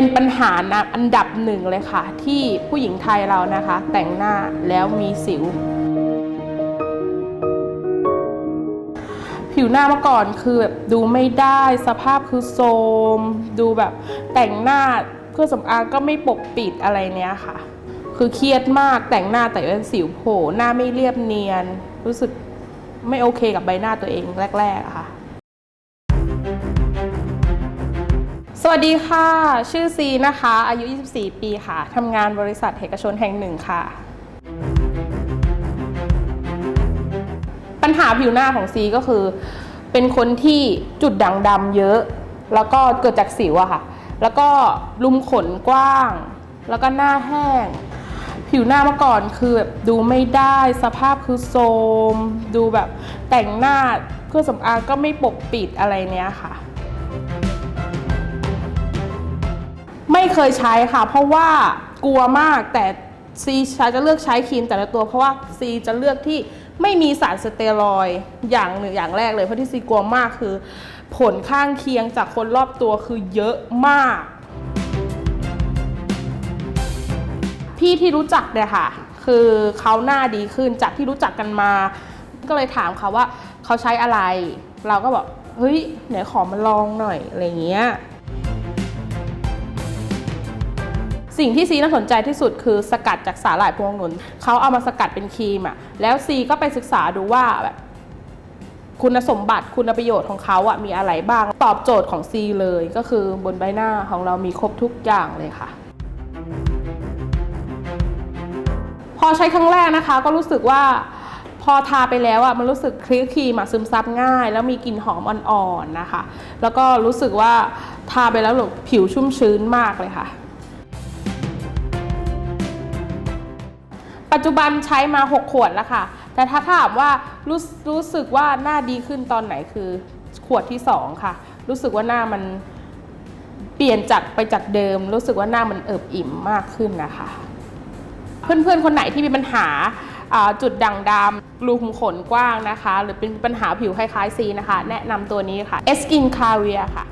เป็นปัญหานะอันดับหนึ่งเลยค่ะ ที่ผู้หญิงไทยเรานะคะ แต่งหน้าแล้วมีสิว ผิวหน้าเมื่อก่อนคือแบบดูไม่ได้สภาพคือโทมดูแบบแต่งหน้าเครื่องสำอางก็ไม่ปกปิดอะไรเนี้ยค่ะ คือเครียดมากแต่งหน้าแต่เป็นสิวโผล่หน้าไม่เรียบเนียน รู้สึกไม่โอเคกับใบหน้าตัวเองแรกๆค่ะ วัสดีค่ะ ชื่อซีนะคะ อายุ 24 ปีค่ะทำงานบริษัทเอกชนแห่งหนึ่งค่ะ ปัญหาผิวหน้าของซีก็คือ เป็นคนที่จุดด่างดำเยอะ แล้วก็เกิดจากสิวอะค่ะ แล้วก็รุมขนกว้าง แล้วก็หน้าแห้ง ผิวหน้าเมื่อก่อนคือแบบดูไม่ได้สภาพคือโทรมดูแบบแต่งหน้าเครื่องสำอางก็ไม่ปกปิดอะไรเนี้ยค่ะ ไม่เคยใช้ค่ะ เพราะว่ากลัวมากแต่ซีจะเลือกใช้ครีมแต่ละตัว เพราะว่าซีจะเลือกที่ไม่มีสารสเตียรอยอย่างหนึ่งอย่างแรกเลยเพราะที่ซีกลัวมากคือ ผลข้างเคียงจากคนรอบตัวคือเยอะมาก พี่ที่รู้จักเนี่ยค่ะ คือเขาหน้าดีขึ้นจากที่รู้จักกันมา ก็เลยถามเขาว่าเขาใช้อะไร เราก็บอกเฮ้ยไหนขอมาลองหน่อยอะไรเงี้ย สิ่งที่ซีน่าสนใจที่สุดคือสกัดจากสาหร่ายพวงหนุนเขาเอามาสกัดเป็นครีมอะแล้วซีก็ไปศึกษาดูว่าแบบคุณสมบัติคุณประโยชน์ของเขาอะมีอะไรบ้างตอบโจทย์ของซีเลยก็คือบนใบหน้าของเรามีครบทุกอย่างเลยค่ะ พอใช้ครั้งแรกนะคะ ก็รู้สึกว่าพอทาไปแล้วอะมันรู้สึกคลีครีมอะซึมซับง่าย แล้วมีกลิ่นหอมอ่อนๆนะคะ แล้วก็รู้สึกว่าทาไปแล้วผิวชุ่มชื้นมากเลยค่ะ ปัจจุบันใช้มา 6 ขวดแล้วค่ะ แต่ถ้าถามว่ารู้รู้สึกว่าหน้าดีขึ้นตอนไหนคือขวดที่ 2 ค่ะ รู้สึกว่าหน้ามันเปลี่ยนจากไปจากเดิม รู้สึกว่าหน้ามันเอิบอิ่มมากขึ้นนะคะ เพื่อนๆคนไหนที่มีปัญหาจุดด่างดำรูขุมขนกว้างนะคะ หรือเป็นปัญหาผิวคล้ายๆซีนะคะ แนะนำตัวนี้ค่ะ e s k i n c a v i a ค่ะ